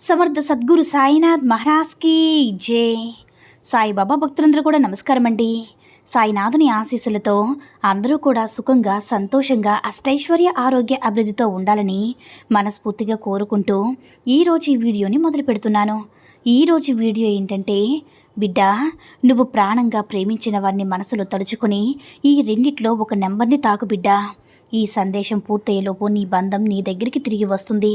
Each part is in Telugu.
Samarth Sadguru Sainath మహారాజ్కి జై. సాయిబాబా భక్తులందరూ కూడా నమస్కారం అండి సాయినాథుని ఆశీస్సులతో అందరూ కూడా సుఖంగా సంతోషంగా అష్టైశ్వర్య ఆరోగ్య అభివృద్ధితో ఉండాలని మనస్ఫూర్తిగా కోరుకుంటూ ఈరోజు ఈ వీడియోని మొదలు పెడుతున్నాను. ఈరోజు వీడియో ఏంటంటే బిడ్డ నువ్వు ప్రాణంగా ప్రేమించిన వారిని మనసులో తలుచుకుని ఈ రెండిట్లో ఒక నెంబర్ని తాకు బిడ్డ. ఈ సందేశం పూర్తయ్యేలోపు నీ బంధం నీ దగ్గరికి తిరిగి వస్తుంది.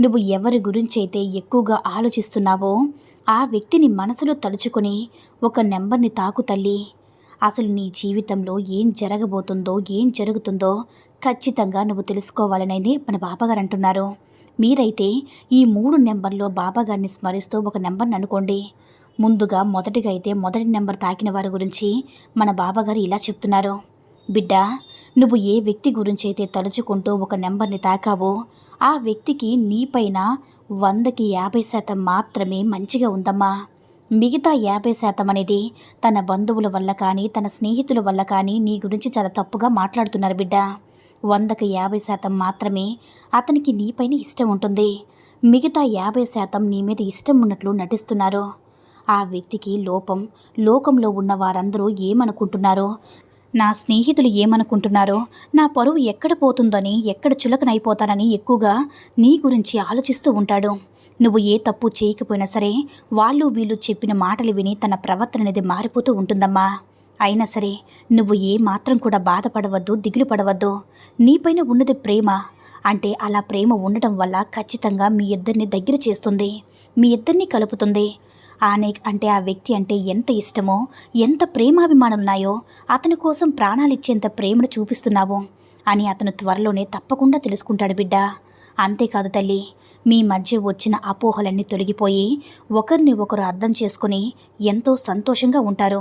నువ్వు ఎవరి గురించి అయితే ఎక్కువగా ఆలోచిస్తున్నావో ఆ వ్యక్తిని మనసులో తలుచుకొని ఒక నెంబర్ని తాకు తల్లి. అసలు నీ జీవితంలో ఏం జరగబోతుందో ఏం జరుగుతుందో ఖచ్చితంగా నువ్వు తెలుసుకోవాలనైనే మన బాబాగారు అంటున్నారు. మీరైతే ఈ మూడు నెంబర్లో బాబాగారిని స్మరిస్తూ ఒక నెంబర్ని అనుకోండి. ముందుగా మొదటిగా అయితే మొదటి నెంబర్ తాకిన వారి గురించి మన బాబాగారు ఇలా చెప్తున్నారు. బిడ్డ నువ్వు ఏ వ్యక్తి గురించి అయితే తలుచుకుంటూ ఒక నెంబర్ని తాకావో ఆ వ్యక్తికి నీపైన వందకి యాభై శాతం మాత్రమే మంచిగా ఉందమ్మా. మిగతా యాభై శాతం అనేది తన బంధువుల వల్ల కానీ తన స్నేహితుల వల్ల కానీ నీ గురించి చాలా తప్పుగా మాట్లాడుతున్నారు బిడ్డ. వందకి యాభై శాతం మాత్రమే అతనికి నీపైన ఇష్టం ఉంటుంది. మిగతా యాభై శాతం నీ మీద ఇష్టం ఉన్నట్లు నటిస్తున్నారు. ఆ వ్యక్తికి లోపం లోకంలో ఉన్న వారందరూ ఏమనుకుంటున్నారో నా స్నేహితులు ఏమనుకుంటున్నారో నా పరువు ఎక్కడ పోతుందని ఎక్కడ చులకనైపోతానని ఎక్కువగా నీ గురించి ఆలోచిస్తూ ఉంటాడు. నువ్వు ఏ తప్పు చేయకపోయినా సరే వాళ్ళు వీళ్ళు చెప్పిన మాటలు విని తన ప్రవర్తన అనేది మారిపోతూ ఉంటుందమ్మా. అయినా సరే నువ్వు ఏ మాత్రం కూడా బాధపడవద్దు దిగులు పడవద్దు. నీపైన ఉన్నది ప్రేమ. అంటే అలా ప్రేమ ఉండటం వల్ల ఖచ్చితంగా మీ ఇద్దరిని దగ్గర చేస్తుంది. మీ ఇద్దరిని కలుపుతుంది. ఆనే అంటే ఆ వ్యక్తి అంటే ఎంత ఇష్టమో ఎంత ప్రేమాభిమానం ఉన్నాయో అతని కోసం ప్రాణాలిచ్చేంత ప్రేమను చూపిస్తున్నావో అని అతను త్వరలోనే తప్పకుండా తెలుసుకుంటాడు బిడ్డ. అంతేకాదు తల్లి మీ మధ్య వచ్చిన అపోహలన్నీ తొలగిపోయి ఒకరిని ఒకరు అర్థం చేసుకుని ఎంతో సంతోషంగా ఉంటారు.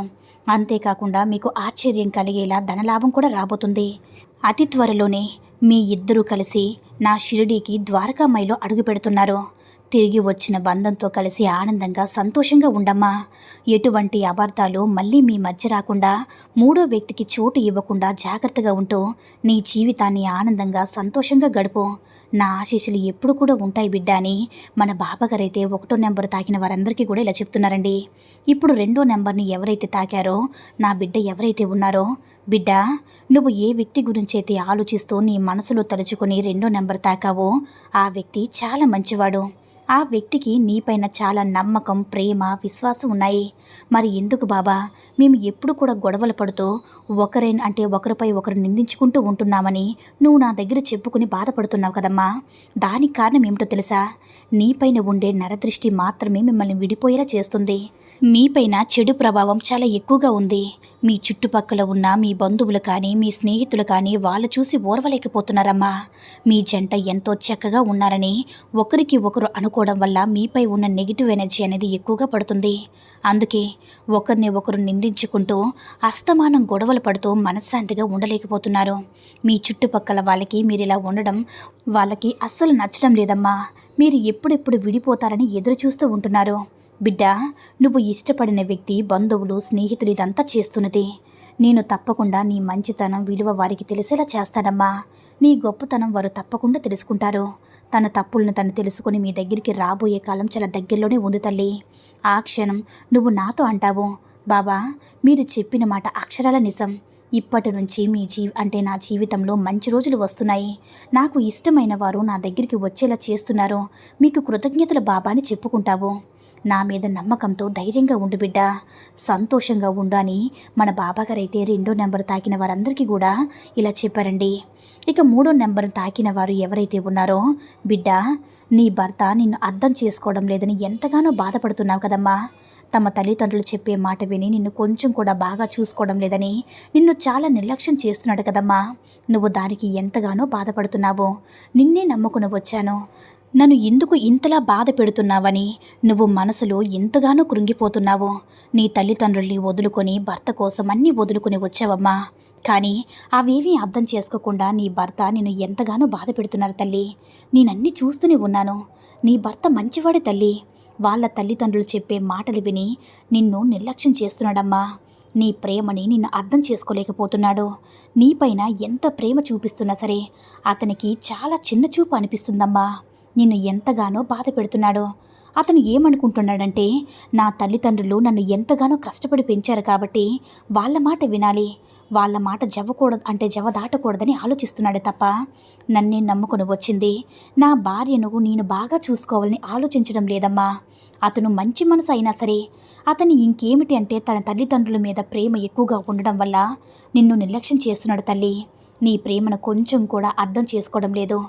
అంతేకాకుండా మీకు ఆశ్చర్యం కలిగేలా ధనలాభం కూడా రాబోతుంది. అతి త్వరలోనే మీ ఇద్దరూ కలిసి నా షిరిడీకి ద్వారకామైలో అడుగు పెడుతున్నారు. తిరిగి వచ్చిన బంధంతో కలిసి ఆనందంగా సంతోషంగా ఉండమ్మా. ఎటువంటి అబార్థాలు మళ్ళీ మీ మధ్య రాకుండా మూడో వ్యక్తికి చోటు ఇవ్వకుండా జాగ్రత్తగా ఉంటూ నీ జీవితాన్ని ఆనందంగా సంతోషంగా గడుపు. నా ఆశీస్సులు ఎప్పుడు కూడా ఉంటాయి బిడ్డ అని మన బాబాగారైతే ఒకటో నెంబర్ తాకిన వారందరికీ కూడా ఇలా చెప్తున్నారండి. ఇప్పుడు రెండో నెంబర్ని ఎవరైతే తాకారో నా బిడ్డ ఎవరైతే ఉన్నారో బిడ్డ నువ్వు ఏ వ్యక్తి గురించి అయితే ఆలోచిస్తూ నీ మనసులో తలుచుకొని రెండో నెంబర్ తాకావో ఆ వ్యక్తి చాలా మంచివాడు. ఆ వ్యక్తికి నీపైన చాలా నమ్మకం ప్రేమ విశ్వాసం ఉన్నాయి. మరి ఎందుకు బాబా? మేము ఎప్పుడు కూడా గొడవలు పడుతూ ఒకరైన అంటే ఒకరిపై ఒకరు నిందించుకుంటూ ఉంటున్నామని నువ్వు నా దగ్గర చెప్పుకుని బాధపడుతున్నావు కదమ్మా. దానికి కారణం ఏమిటో తెలుసా? నీపైన ఉండే నరదృష్టి మాత్రమే మిమ్మల్ని విడిపోయేలా చేస్తుంది. మీపైన చెడు ప్రభావం చాలా ఎక్కువగా ఉంది. మీ చుట్టుపక్కల ఉన్న మీ బంధువులు కానీ మీ స్నేహితులు కానీ వాళ్ళు చూసి ఓర్వలేకపోతున్నారమ్మా. మీ జంట ఎంతో చక్కగా ఉన్నారని ఒకరికి ఒకరు అనుకోవడం వల్ల మీపై ఉన్న నెగిటివ్ ఎనర్జీ అనేది ఎక్కువగా పడుతుంది. అందుకే ఒకరిని ఒకరు నిందించుకుంటూ అస్తమానం గొడవలు పడుతూ మనశ్శాంతిగా ఉండలేకపోతున్నారు. మీ చుట్టుపక్కల వాళ్ళకి మీరు ఇలా ఉండడం వాళ్ళకి అస్సలు నచ్చడం లేదమ్మా. మీరు ఎప్పుడెప్పుడు విడిపోతారని ఎదురు చూస్తూ ఉంటున్నారు. బిడ్డ నువ్వు ఇష్టపడిన వ్యక్తి బంధువులు స్నేహితులు ఇదంతా చేస్తున్నది. నేను తప్పకుండా నీ మంచితనం విలువ వారికి తెలిసేలా చేస్తానమ్మా. నీ గొప్పతనం వారు తప్పకుండా తెలుసుకుంటారు. తన తప్పులను తను తెలుసుకుని మీ దగ్గరికి రాబోయే కాలం చాలా దగ్గరలోనే ఉంది తల్లి. ఆ క్షణం నువ్వు నాతో అంటావు. బాబా మీరు చెప్పిన మాట అక్షరాల నిజం. ఇప్పటి నుంచి మీ జీ అంటే నా జీవితంలో మంచి రోజులు వస్తున్నాయి. నాకు ఇష్టమైన వారు నా దగ్గరికి వచ్చేలా చేస్తున్నారు. మీకు కృతజ్ఞతల బాబాని చెప్పుకుంటావు. నా మీద నమ్మకంతో ధైర్యంగా ఉండు బిడ్డ. సంతోషంగా ఉండు అని మన బాబాగారైతే రెండో నెంబర్ తాకిన వారందరికీ కూడా ఇలా చెప్పారండి. ఇక మూడో నెంబర్ తాకిన వారు ఎవరైతే ఉన్నారో బిడ్డ నీ భర్త నిన్ను అర్థం చేసుకోవడం లేదని ఎంతగానో బాధపడుతున్నావు కదమ్మా. తమ తల్లిదండ్రులు చెప్పే మాట విని నిన్ను కొంచెం కూడా బాగా చూసుకోవడం లేదని నిన్ను చాలా నిర్లక్ష్యం చేస్తున్నాడు కదమ్మా. నువ్వు దానికి ఎంతగానో బాధపడుతున్నావు. నిన్నే నమ్ముకుని వచ్చాను. నన్ను ఎందుకు ఇంతలా బాధ పెడుతున్నావని నువ్వు మనసులో ఎంతగానో కృంగిపోతున్నావు. నీ తల్లిదండ్రుల్ని వదులుకొని భర్త కోసం అన్నీ వదులుకొని వచ్చావమ్మా. కానీ అవేవీ అర్థం చేసుకోకుండా నీ భర్త నిన్ను ఎంతగానో బాధ పెడుతున్నారు తల్లి. నేనన్నీ చూస్తూనే ఉన్నాను. నీ భర్త మంచివాడే తల్లి. వాళ్ళ తల్లిదండ్రులు చెప్పే మాటలు విని నిన్ను నిర్లక్ష్యం చేస్తున్నాడమ్మా. నీ ప్రేమని నిన్ను అర్థం చేసుకోలేకపోతున్నాడు. నీపైన ఎంత ప్రేమ చూపిస్తున్నా సరే అతనికి చాలా చిన్న చూపు అనిపిస్తుందమ్మా. నిన్ను ఎంతగానో బాధ పెడుతున్నాడు. అతను ఏమనుకుంటున్నాడంటే నా తల్లిదండ్రులు నన్ను ఎంతగానో కష్టపడి పెంచారు కాబట్టి వాళ్ళ మాట వినాలి. వాళ్ళ మాట జవ్వకూడదు అంటే జవ దాటకూడదని ఆలోచిస్తున్నాడే తప్ప నన్నే నమ్ముకుని వచ్చింది. నా భార్యను నేను బాగా చూసుకోవాలని ఆలోచించడం లేదమ్మా. అతను మంచి మనసు అయినా సరే అతని ఇంకేమిటి అంటే తన తల్లిదండ్రుల మీద ప్రేమ ఎక్కువగా ఉండడం వల్ల నిన్ను నిర్లక్ష్యం చేస్తున్నాడు తల్లి. నీ ప్రేమను కొంచెం కూడా అర్థం చేసుకోవడం లేదు.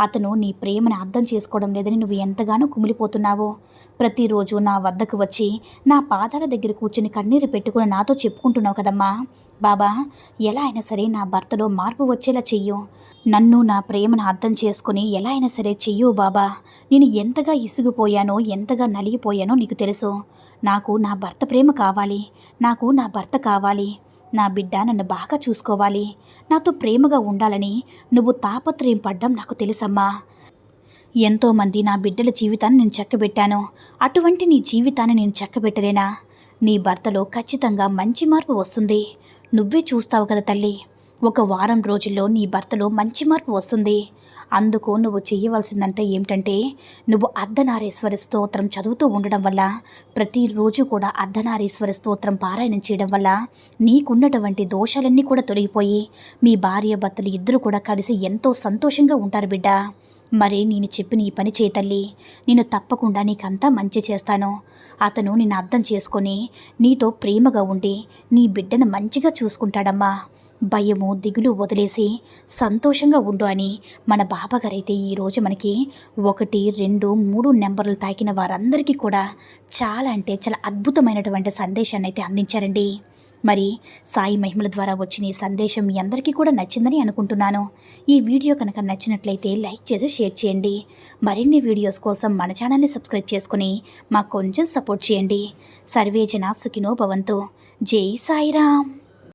అతను నీ ప్రేమను అర్థం చేసుకోవడం లేదని నువ్వు ఎంతగానో కుమిలిపోతున్నావో. ప్రతిరోజు నా వద్దకు వచ్చి నా పాదాల దగ్గర కూర్చుని కన్నీరు పెట్టుకుని నాతో చెప్పుకుంటున్నావు కదమ్మా. బాబా ఎలా అయినా సరే నా భర్తలో మార్పు వచ్చేలా చెయ్యు. నన్ను నా ప్రేమను అర్థం చేసుకుని ఎలా అయినా సరే చెయ్యు బాబా. నేను ఎంతగా ఇసుగుపోయానో ఎంతగా నలిగిపోయానో నీకు తెలుసు. నాకు నా భర్త ప్రేమ కావాలి. నాకు నా భర్త కావాలి. నా బిడ్డ నన్ను బాగా చూసుకోవాలి. నాతో ప్రేమగా ఉండాలని నువ్వు తాపత్రయం పడ్డం నాకు తెలుసమ్మా. ఎంతోమంది నా బిడ్డల జీవితాన్ని నేను చక్కబెట్టాను. అటువంటి నీ జీవితాన్ని నేను చక్కబెట్టలేనా? నీ భర్తలో ఖచ్చితంగా మంచి మార్పు వస్తుంది. నువ్వే చూస్తావు కదా తల్లి. ఒక వారం రోజుల్లో నీ భర్తలో మంచి మార్పు వస్తుంది. అందుకు నువ్వు చెయ్యవలసిందంటే ఏమిటంటే నువ్వు అర్ధనారీశ్వర స్తోత్రం చదువుతూ ఉండడం వల్ల ప్రతిరోజు కూడా అర్ధనారీశ్వర స్తోత్రం పారాయణం చేయడం వల్ల నీకున్నటువంటి దోషాలన్నీ కూడా తొలగిపోయి మీ భార్య భర్తలు ఇద్దరు కూడా కలిసి ఎంతో సంతోషంగా ఉంటారు బిడ్డ. మరి నేను చెప్పిన ఈ పని చేయతల్లి నేను తప్పకుండా నీకంతా మంచి చేస్తాను. అతను నిన్ను అర్థం చేసుకొని నీతో ప్రేమగా ఉండి నీ బిడ్డను మంచిగా చూసుకుంటాడమ్మా. భయము దిగులు వదిలేసి సంతోషంగా ఉండు అని మన బాబాగారైతే ఈరోజు మనకి ఒకటి రెండు మూడు నెంబర్లు తాకిన వారందరికీ కూడా చాలా అంటే చాలా అద్భుతమైనటువంటి సందేశాన్ని అయితే అందించారండి. మరి సాయి మహిమల ద్వారా వచ్చిన ఈ సందేశం మీ అందరికీ కూడా నచ్చిందని అనుకుంటున్నాను. ఈ వీడియో కనుక నచ్చినట్లయితే లైక్ చేసి షేర్ చేయండి. మరిన్ని వీడియోస్ కోసం మన ఛానల్ని సబ్స్క్రైబ్ చేసుకుని మాకు కొంచెం సపోర్ట్ చేయండి. సర్వేజన సుఖినో భవంతు. జై సాయిరామ్.